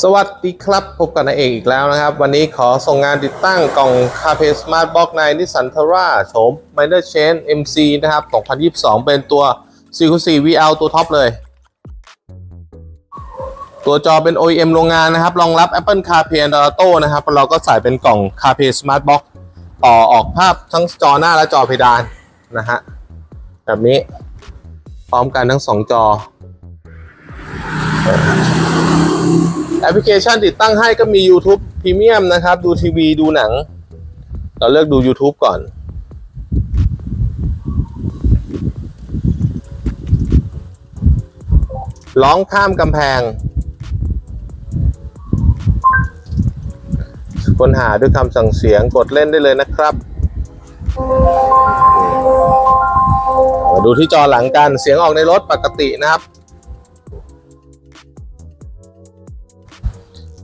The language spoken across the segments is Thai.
สวัสดีครับพบกันนายเอกอีกแล้วนะครับ วันนี้ขอส่งงานติดตั้งกล่อง c a r p e Smart Box ในนิสสันทราโฉม Minor Chain MC นะครับ 2022 เป็นตัว4 VL ตัวท็อปเลย ตัวจอเป็น OEM โรงงานนะครับ รองรับ Apple CarPlay and Auto นะครับ เราก็ใส่เป็นกล่อง CarPlay Smart Box ต่อออกภาพทั้งจอหน้าและจอเพดานนะฮะแบบนี้พร้อมกันทั้งสองจอ แอปพลิเคชันติดตั้งให้ก็มี YouTube Premium นะครับ ดูทีวีดูหนัง เราเลือกดู YouTube ก่อน ร้องข้ามกำแพง ค้นหาด้วยคำสั่งเสียงกดเล่นได้เลยนะครับมาดูที่จอหลังกันเสียงออกในรถปกตินะครับ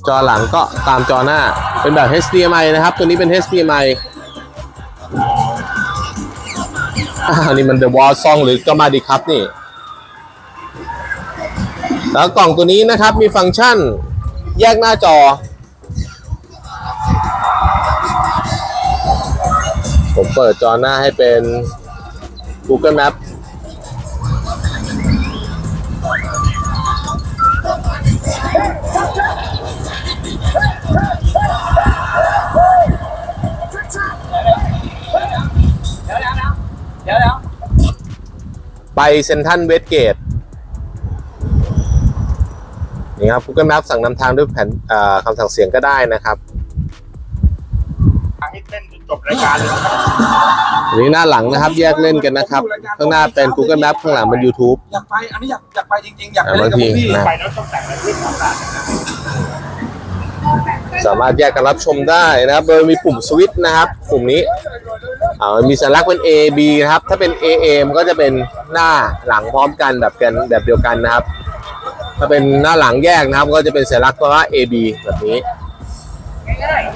จอหลังก็ตามจอหน้า เป็นแบบ HDMI นะครับ ตัวนี้เป็น HDMI อ้านี่มัน The Wall Song หรือก็มาดีครับนี่ แล้วกล่องตัวนี้นะครับมีฟังก์ชันแยกหน้าจอ ผมเปิดจอหน้าให้เป็น Google Map ไปเซนทันเวสเกตนี่ครับ Google Map สั่งนำทางด้วยแผ่นเอ่อคำสั่งเสียงก็ได้นะครับให้เต้นจนจบรายการเลยนะครับอันนี้หน้าหลังนะครับ แยกเล่นกันนะครับ ข้างหน้าเป็น Google Map ข้างหลังเป็น YouTube อยากไปอันนี้อยากอยากไปจริงๆ อยากไปอ่าเล่นกับพวกพี่บางทีนะไปแล้วต้องแต่งอะไรขึ้นของร้าน สามารถแยกกันรับชมได้นะครับ โดยมีปุ่มสวิตช์นะครับปุ่มนี้อ่ามีสัญลักษณ์เป็น A B นะครับ ถ้าเป็น A A มันก็จะเป็นหน้าหลังพร้อมกันแบบกันแบบเดียวกันนะครับ ถ้าเป็นหน้าหลังแยกนะครับ ก็จะเป็นสัญลักษณ์ว่า A B แบบนี้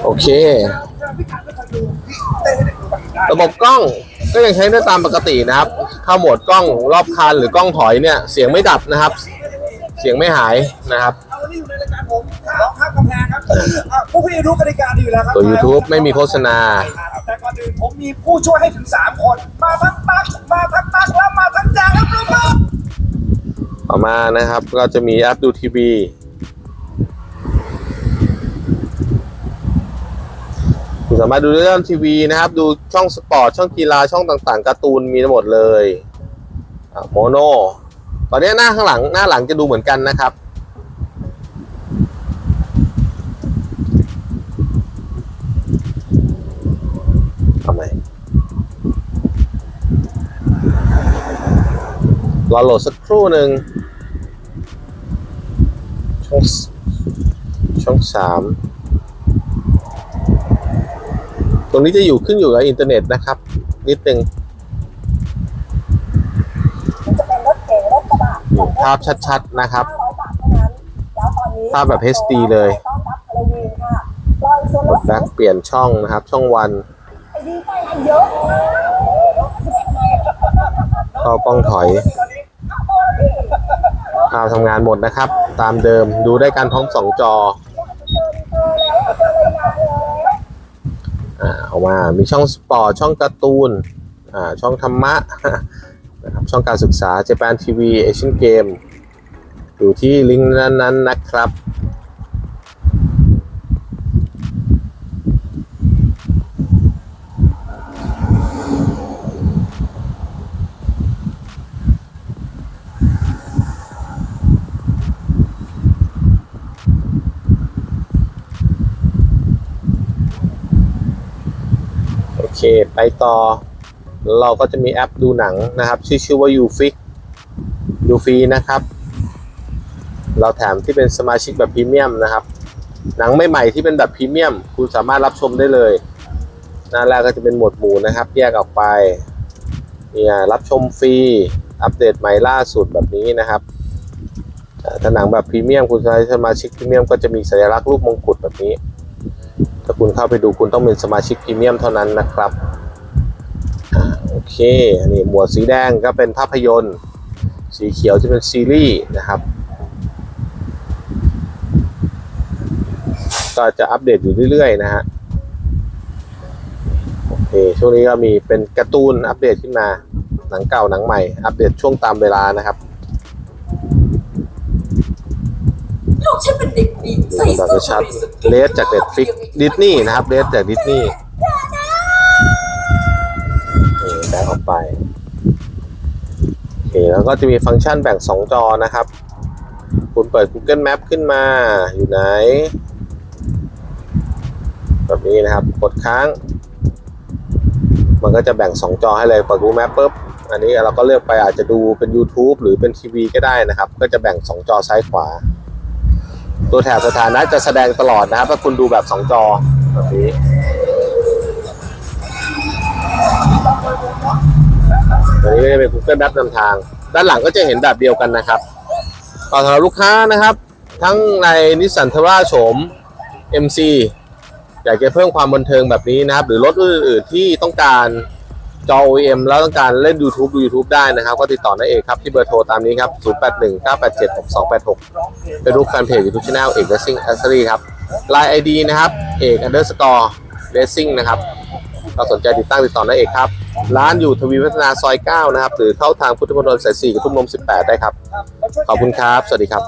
โอเค ระบบกล้องก็ยังใช้ได้ตามปกตินะครับ เข้าโหมดกล้องรอบคันหรือกล้องถอยเนี่ย เสียงไม่ดับนะครับ เสียงไม่หายนะครับ กำแพงครับอะพวกพี่รู้กติกาดีอยู่แล้วครับตัว YouTube ไม่มีโฆษณา แต่ก่อนอื่นผมมีผู้ช่วยให้ถึง 3 คน มาทั้งตักมาทั้งตักแล้วมาทั้งจางแล้วปรบมือต่อมานะครับ ก็จะมีแอปดูทีวีคุณสามารถดูได้ทางทีวีนะครับ ดูช่องสปอร์ต ช่องกีฬาช่องต่างๆการ์ตูนมีทั้งหมดเลยโมโนตอนนี้หน้าข้างหลังหน้าหลังจะดูเหมือนกันนะครับ ทำไมรอโหลดสักครู่หนึ่งช่องสช่องสามตรงนี้จะอยู่ขึ้นอยู่กับอินเทอร์เน็ตนะครับ นิดนึงจะเป็นรถเก๋งรถกระบะนี่ภาพชัดๆนะครับ500บาทเท่านั้นแล้วตอนนี้ภาพแบบ HD เลยต้อนรับฮาโลวีนค่ะปล่อยส่วนกลดดแบ็คเปลี่ยนช่องนะครับ ช่องวันไอ้ดีใจกัน เยอะเข้ากล้องถอยภาพทำงานหมดนะครับ ตามเดิมดูได้การพร้อมสองจออ่าเอามามีช่องสปอร์ตช่องการ์ตูนอ่าช่องธรรมะนะครับช่องการศึกษา Japan TV Asian Game อยู่ที่ลิงก์นั้นๆนะครับ เคไปต่อ เราก็จะมีแอปดูหนังนะครับ ชื่อชื่อว่า YouFix ดูฟรีนะครับ เราแถมที่เป็นสมาชิกแบบพรีเมียมนะครับ หนังใหม่ๆที่เป็นแบบพรีเมียม คุณสามารถรับชมได้เลยหน้าแรกก็จะเป็นหมวดหมู่นะครับ แยกออกไปเนี่ยรับชมฟรีอัปเดตใหม่ล่าสุดแบบนี้นะครับถ้าหนังแบบพรีเมียมคุณใช้สมาชิกพรีเมียมก็จะมีสัญลักษณ์รูปมงกุฎแบบนี้ ถ้าคุณเข้าไปดูคุณต้องเป็นสมาชิกพรีเมียมเท่านั้นนะครับอ่าโอเคอันนี้หมวดสีแดงก็เป็นภาพยนตร์ สีเขียวจะเป็นซีรีส์นะครับ ก็จะอัปเดตอยู่เรื่อยๆ นะฮะโอเคช่วงนี้ก็มีเป็นการ์ตูนอัปเดตขึ้นมาหนังเก่าหนังใหม่ อัปเดตช่วงตามเวลานะครับ ลูกฉันเป็นเด็กดีใส่แบบซื่อชับดริสุทธิ์เลสจากเน็ตฟิกดิสนีย์นะครับเลสจากดิสนีย์แบกออกไปโอเคแล้วก็จะมีฟังก์ชันแบ่ง 2 จอนะครับ คุณเปิด Google Map ขึ้นมาอยู่ไหน แบบนี้นะครับ กดค้าง มันก็จะแบ่ง 2 จอให้เลยเปิด Google Map ปุ๊บอันนี้เราก็เลือกไปอาจจะดูเป็น YouTube หรือเป็นทีวีก็ได้นะครับ ก็จะแบ่ง 2 จอซ้ายขวา ตัวแถบสถานะจะแสดงตลอดนะครับ ถ้าคุณดูแบบ2จอแบบนี้ตัวนี้ก็จะเป็น Google Map นำทาง ด้านหลังก็จะเห็นแบบเดียวกันนะครับต่อสำหรับลูกค้านะครับ ทั้งในนิสสันเทราโฉม MC อยากจะเพิ่มความบันเทิงแบบนี้นะครับ หรือรถอื่นๆที่ต้องการ จอ OEM แล้วต้องการเล่น YouTube ดู YouTube ได้นะครับ ก็ติดต่อได้เอกครับ ที่เบอร์โทรตามนี้ครับ 0819876286 เป็นรูปแฟนเพจยูทูบช anel เอก Racing Accessory ครับ Line ID นะครับ เอก underscore racing นะครับเราสนใจติดตั้งติดต่อได้เอกครับ ร้านอยู่ทวีวัฒนาซอย 9 นะครับ หรือเข้าทางพุทธมณฑลสาย4กับทุ่งลม18 ได้ครับ ขอบคุณครับ สวัสดีครับ